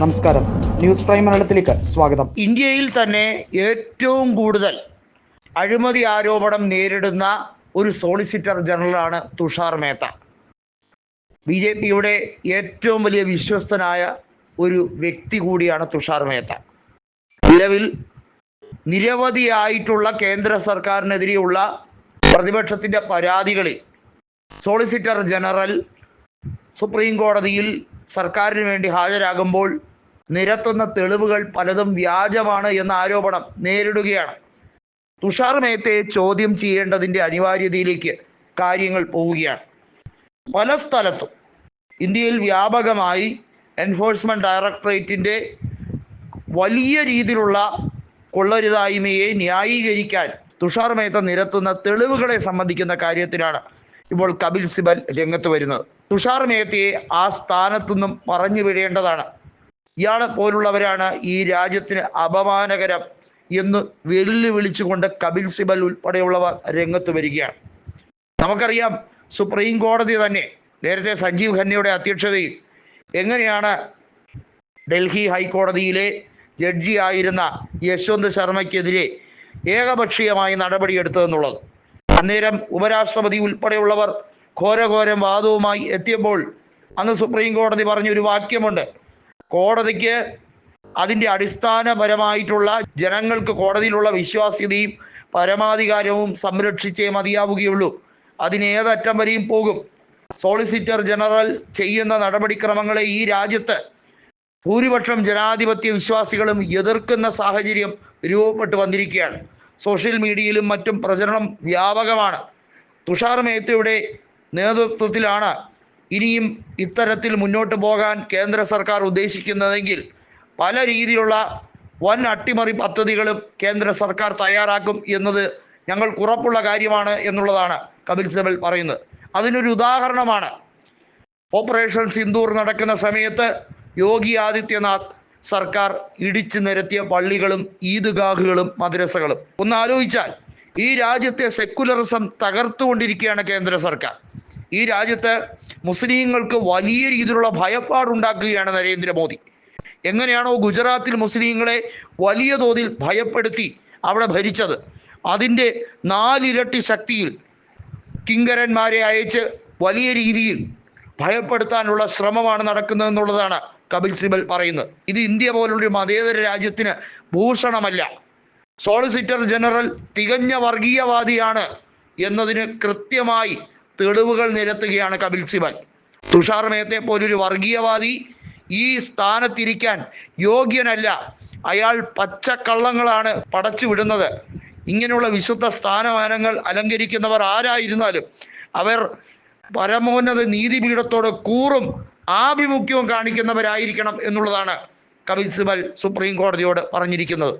നമസ്കാരം. News prime മലയാളത്തിലേക്ക് സ്വാഗതം. ഇന്ത്യയിൽ തന്നെ ഏറ്റവും കൂടുതൽ അഴിമതി ആരോപണം നേരിടുന്ന ഒരു സോളിസിറ്റർ ജനറലാണ് തുഷാർ മേത്ത. ബി ജെ പിയുടെ ഏറ്റവും വലിയ വിശ്വസ്തനായ ഒരു വ്യക്തി കൂടിയാണ് തുഷാർ മേത്ത. നിലവിൽ നിരവധിയായിട്ടുള്ള കേന്ദ്ര സർക്കാരിനെതിരെയുള്ള പ്രതിപക്ഷത്തിന്റെ പരാതികളിൽ സോളിസിറ്റർ ജനറൽ സുപ്രീം കോടതിയിൽ സർക്കാരിന് വേണ്ടി ഹാജരാകുമ്പോൾ നിരത്തുന്ന തെളിവുകൾ പലതും വ്യാജമാണ് എന്ന ആരോപണം നേരിടുകയാണ്. തുഷാർ മേത്തയെ ചോദ്യം ചെയ്യേണ്ടതിന്റെ അനിവാര്യതയിലേക്ക് കാര്യങ്ങൾ പോവുകയാണ്. പല സ്ഥലത്തും ഇന്ത്യയിൽ വ്യാപകമായി എൻഫോഴ്സ്മെന്റ് ഡയറക്ടറേറ്റിന്റെ വലിയ രീതിയിലുള്ള കൊള്ളരുതായ്മയെ ന്യായീകരിക്കാൻ തുഷാർ മേത്ത നിരത്തുന്ന തെളിവുകളെ സംബന്ധിക്കുന്ന കാര്യത്തിലാണ് ഇപ്പോൾ കപിൽ സിബൽ രംഗത്ത് വരുന്നത്. തുഷാർ മേത്തയെ ആ സ്ഥാനത്തു നിന്നും പറഞ്ഞു വിടേണ്ടതാണ്. ഇയാളെ പോലുള്ളവരാണ് ഈ രാജ്യത്തിന് അപമാനകരം എന്ന് വെല്ലുവിളിച്ചുകൊണ്ട് കപിൽ സിബൽ ഉൾപ്പെടെയുള്ളവർ രംഗത്ത് വരികയാണ്. നമുക്കറിയാം സുപ്രീം കോടതി തന്നെ നേരത്തെ സഞ്ജീവ് ഖന്നയുടെ അധ്യക്ഷതയിൽ എങ്ങനെയാണ് ഡൽഹി ഹൈക്കോടതിയിലെ ജഡ്ജി ആയിരുന്ന യശ്വന്ത് ശർമ്മയ്ക്കെതിരെ ഏകപക്ഷീയമായി നടപടിയെടുത്തതെന്നുള്ളത്. അന്നേരം ഉപരാഷ്ട്രപതി ഉൾപ്പെടെയുള്ളവർ ഘോരഘോരം വാദവുമായി എത്തിയപ്പോൾ അന്ന് സുപ്രീം കോടതി പറഞ്ഞൊരു വാക്യമുണ്ട്. കോടതിക്ക് അതിന്റെ അടിസ്ഥാനപരമായിട്ടുള്ള ജനങ്ങൾക്ക് കോടതിയിലുള്ള വിശ്വാസ്യതയും പരമാധികാരവും സംരക്ഷിച്ചേ മതിയാവുകയുള്ളൂ. അതിനേതറ്റം വരെയും പോകും. സോളിസിറ്റർ ജനറൽ ചെയ്യുന്ന നടപടിക്രമങ്ങളെ ഈ രാജ്യത്ത് ഭൂരിപക്ഷം ജനാധിപത്യ വിശ്വാസികളും എതിർക്കുന്ന സാഹചര്യം രൂപപ്പെട്ടു വന്നിരിക്കുകയാണ്. സോഷ്യൽ മീഡിയയിലും മറ്റും പ്രചരണം വ്യാപകമാണ്. തുഷാർ മേത്തയുടെ നേതൃത്വത്തിലാണ് ഇനിയും ഇത്തരത്തിൽ മുന്നോട്ട് പോകാൻ കേന്ദ്ര സർക്കാർ ഉദ്ദേശിക്കുന്നതെങ്കിൽ പല രീതിയിലുള്ള വൻ അട്ടിമറി പദ്ധതികളും കേന്ദ്ര സർക്കാർ തയ്യാറാക്കും എന്നത് ഞങ്ങൾക്ക് ഉറപ്പുള്ള കാര്യമാണ് എന്നുള്ളതാണ് കപിൽ സിബൽ പറയുന്നത്. അതിനൊരു ഉദാഹരണമാണ്. ഓപ്പറേഷൻ സിന്ദൂർ നടക്കുന്ന സമയത്ത് യോഗി ആദിത്യനാഥ് സർക്കാർ ഇടിച്ചു നിരത്തിയ പള്ളികളും ഈദ്ഗാഹുകളും മദ്രസകളും. ഒന്ന് ആലോചിച്ചാൽ ഈ രാജ്യത്തെ സെക്കുലറിസം തകർത്തുകൊണ്ടിരിക്കുകയാണ് കേന്ദ്ര സർക്കാർ. ഈ രാജ്യത്ത് മുസ്ലിങ്ങൾക്ക് വലിയ രീതിയിലുള്ള ഭയപ്പാടുണ്ടാക്കുകയാണ് നരേന്ദ്രമോദി. എങ്ങനെയാണോ ഗുജറാത്തിൽ മുസ്ലിങ്ങളെ വലിയ തോതിൽ ഭയപ്പെടുത്തി അവിടെ ഭരിച്ചത്. അതിന്റെ നാലിരട്ടി ശക്തിയിൽ കിങ്കരന്മാരെ അയച്ച് വലിയ രീതിയിൽ ഭയപ്പെടുത്താനുള്ള ശ്രമമാണ് നടക്കുന്നതെന്നുള്ളതാണ് കപിൽ സിബൽ പറയുന്നത്. ഇത് ഇന്ത്യ പോലുള്ള മതേതര രാജ്യത്തിന് ഭൂഷണമല്ല. സോളിസിറ്റർ ജനറൽ തികഞ്ഞ വർഗീയവാദിയാണ് എന്നതിന് കൃത്യമായി തെളിവുകൾ നിരത്തുകയാണ് കപിൽ സിബൽ. തുഷാർ മേത്തെ പോലൊരു വർഗീയവാദി ഈ സ്ഥാനത്തിരിക്കാൻ യോഗ്യനല്ല. അയാൾ പച്ചക്കള്ളങ്ങളാണ് പടച്ചു വിടുന്നത്. ഇങ്ങനെയുള്ള വിശുദ്ധ സ്ഥാനമാനങ്ങൾ അലങ്കരിക്കുന്നവർ ആരായിരുന്നാലും അവർ പരമോന്നത നീതിപീഠത്തോട് കൂറും ആഭിമുഖ്യവും കാണിക്കുന്നവരായിരിക്കണം എന്നുള്ളതാണ് കപിൽ സിബൽ സുപ്രീം കോടതിയോട് പറഞ്ഞിരിക്കുന്നത്.